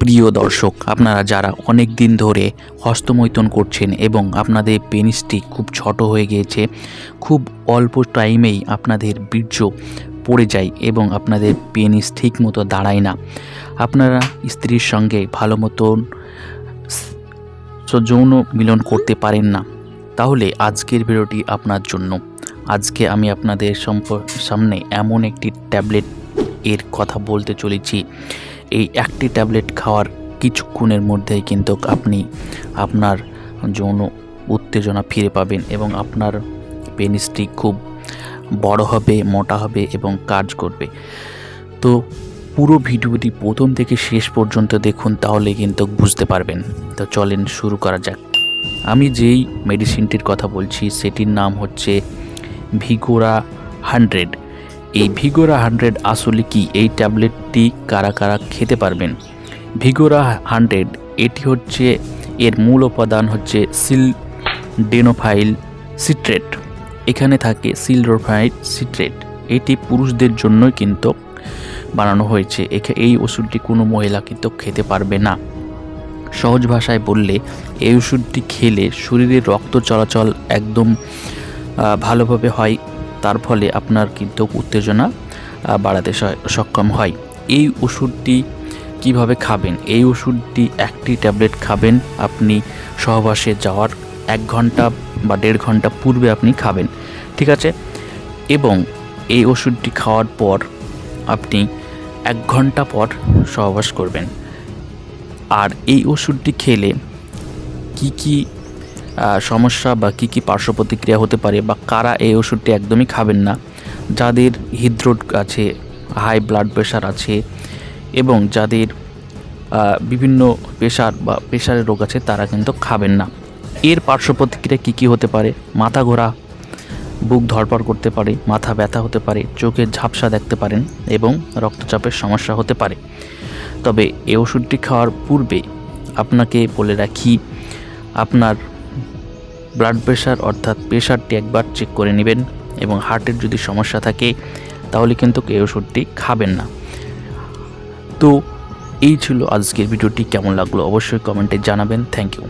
প্রিয় দর্শক, আপনারা যারা অনেক দিন ধরে হস্তমৈথুন করছেন এবং আপনাদের পেনিসটি খুব ছোট হয়ে গিয়েছে, খুব অল্প টাইমেই আপনাদের বীর্য পড়ে যায় এবং আপনাদের পেনিস ঠিক মতো দাঁড়ায় না। আপনারা স্ত্রীর সঙ্গে ভালো মতন যৌন মিলন করতে পারেন না। তাহলে আজকের ভিডিওটি আপনার জন্য। আজকে আমি আপনাদের সামনে এমন একটি ট্যাবলেট এর কথা বলতে চলেছি। এই একটি ট্যাবলেট খাওয়ার কিছুক্ষণের মধ্যেই কিন্তু আপনি আপনার যৌন উত্তেজনা ফিরে পাবেন এবং আপনার পেনিসটি খুব বড় হবে, মোটা হবে এবং কাজ করবে। তো পুরো ভিডিওটি প্রথম থেকে শেষ পর্যন্ত দেখুন, তাহলে কিন্তু বুঝতে পারবেন। তো চলেন শুরু করা যাক। আমি যেই মেডিসিনটির কথা বলছি, সেটির নাম হচ্ছে ভিগোরা হান্ড্রেড। এই ভিগোরা হান্ড্রেড আসলে কি? এই ট্যাবলেটটি কারা কারা খেতে পারবেন? ভিগোরা হান্ড্রেড এটি হচ্ছে এর মূল উপাদান হচ্ছে সিল ডেনোফাইল সিট্রেট। এখানে থাকে সিলডোফাইল সিট্রেট। এটি পুরুষদের জন্যই কিন্তু বানানো হয়েছে। এই ওষুধটি কোনো মহিলা কিন্তু খেতে পারবে না। সহজ ভাষায় বললে, এই ওষুধটি খেলে শরীরে রক্ত চলাচল একদম ভালোভাবে হয়। তার ফলে আপনার কিন্তু উত্তেজনা বাড়াতে সক্ষম হয়। এই ওষুধটি কীভাবে খাবেন? এই ওষুধটি একটি ট্যাবলেট খাবেন, আপনি সহবাসে যাওয়ার এক ঘণ্টা বা দেড় ঘণ্টা পূর্বে আপনি খাবেন, ঠিক আছে? এবং এই ওষুধটি খাওয়ার পর আপনি এক ঘণ্টা পর সহবাস করবেন। আর এই ওষুধটি খেলে কি কি সমস্যা বা কি কি পার্শ্ব প্রতিক্রিয়া হতে পারে বা কারা এই ওষুধটি একদমই খাবেন না, যাদের হৃদরোগ আছে হাই ব্লাড প্রেশার আছে এবং যাদের বিভিন্ন প্রেশার বা প্রেশারের রোগ আছে, তারা কিন্তু খাবেন না। এর পার্শ্ব প্রতিক্রিয়া কী কী হতে পারে? মাথা ঘোরা, বুক ধরপড় করতে পারে, মাথা ব্যথা হতে পারে চোখে ঝাপসা দেখতে পারেন এবং রক্তচাপের সমস্যা হতে পারে। তবে এই ওষুধটি খাওয়ার পূর্বে আপনাকে বলে রাখি, আপনার ব্লাড প্রেশার অর্থাৎ প্রেশারটি একবার চেক করে নেবেন এবং হার্টের যদি সমস্যা থাকে, তাহলে কিন্তু এই ওষুধটি খাবেন না। তো এই ছিল আজকের ভিডিওটি, কেমন লাগল অবশ্যই কমেন্টে জানাবেন। Thank you